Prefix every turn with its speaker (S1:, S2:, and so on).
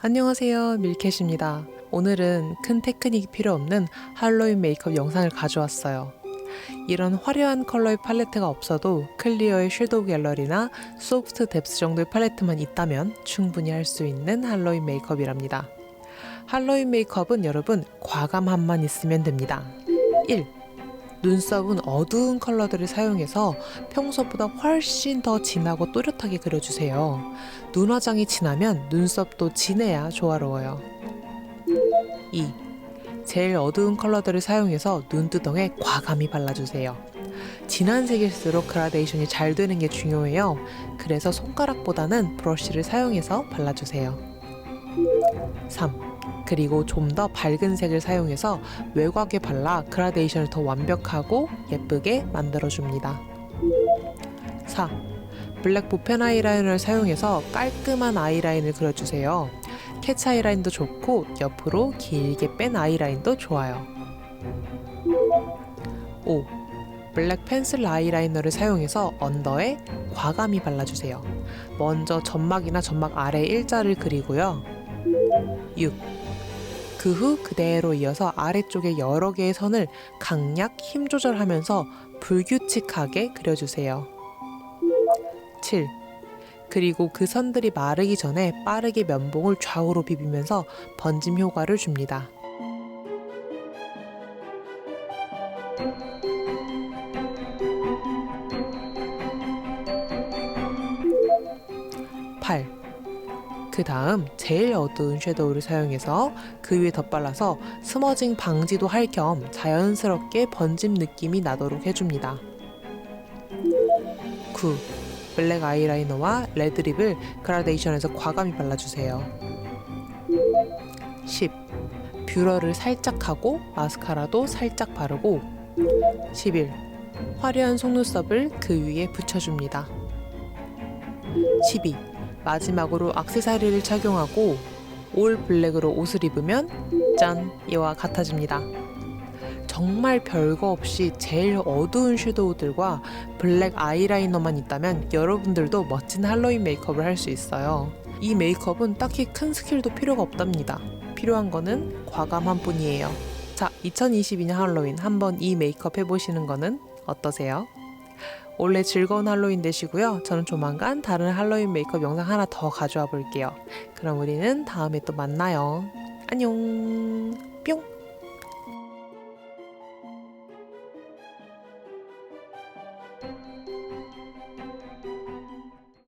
S1: 안녕하세요. 밀켓입니다. 오늘은 큰 테크닉이 필요 없는 할로윈 메이크업 영상을 가져왔어요. 이런 화려한 컬러의 팔레트가 없어도 클리어의 섀도우 갤러리나 소프트 뎁스 정도의 팔레트만 있다면 충분히 할 수 있는 할로윈 메이크업이랍니다. 할로윈 메이크업은 여러분 과감함만 있으면 됩니다. 1. 눈썹은 어두운 컬러들을 사용해서 평소보다 훨씬 더 진하고 또렷하게 그려주세요. 눈 화장이 진하면 눈썹도 진해야 조화로워요. 2. 제일 어두운 컬러들을 사용해서 눈두덩에 과감히 발라주세요. 진한 색일수록 그라데이션이 잘 되는 게 중요해요. 그래서 손가락보다는 브러쉬를 사용해서 발라주세요. 3. 그리고 좀 더 밝은 색을 사용해서 외곽에 발라 그라데이션을 더 완벽하고 예쁘게 만들어줍니다. 4. 블랙 보펜 아이라이너를 사용해서 깔끔한 아이라인을 그려주세요. 캐치 아이라인도 좋고 옆으로 길게 뺀 아이라인도 좋아요. 5. 블랙 펜슬 아이라이너를 사용해서 언더에 과감히 발라주세요. 먼저 점막이나 점막 아래 일자를 그리고요. 6. 그 후 그대로 이어서 아래쪽에 여러 개의 선을 강약 힘 조절하면서 불규칙하게 그려주세요. 7. 그리고 그 선들이 마르기 전에 빠르게 면봉을 좌우로 비비면서 번짐 효과를 줍니다. 8. 그 다음 제일 어두운 섀도우를 사용해서 그 위에 덧발라서 스머징 방지도 할 겸 자연스럽게 번짐 느낌이 나도록 해줍니다. 9. 블랙 아이라이너와 레드립을 그라데이션에서 과감히 발라주세요. 10. 뷰러를 살짝 하고 마스카라도 살짝 바르고 11. 화려한 속눈썹을 그 위에 붙여줍니다. 12. 마지막으로 악세사리를 착용하고 올 블랙으로 옷을 입으면 짠! 이와 같아집니다. 정말 별거 없이 제일 어두운 섀도우들과 블랙 아이라이너만 있다면 여러분들도 멋진 할로윈 메이크업을 할 수 있어요. 이 메이크업은 딱히 큰 스킬도 필요가 없답니다. 필요한 거는 과감한 뿐이에요. 자, 2022년 할로윈 한번 이 메이크업 해보시는 거는 어떠세요? 올해 즐거운 할로윈 되시고요. 저는 조만간 다른 할로윈 메이크업 영상 하나 더 가져와 볼게요. 그럼 우리는 다음에 또 만나요. 안녕. 뿅.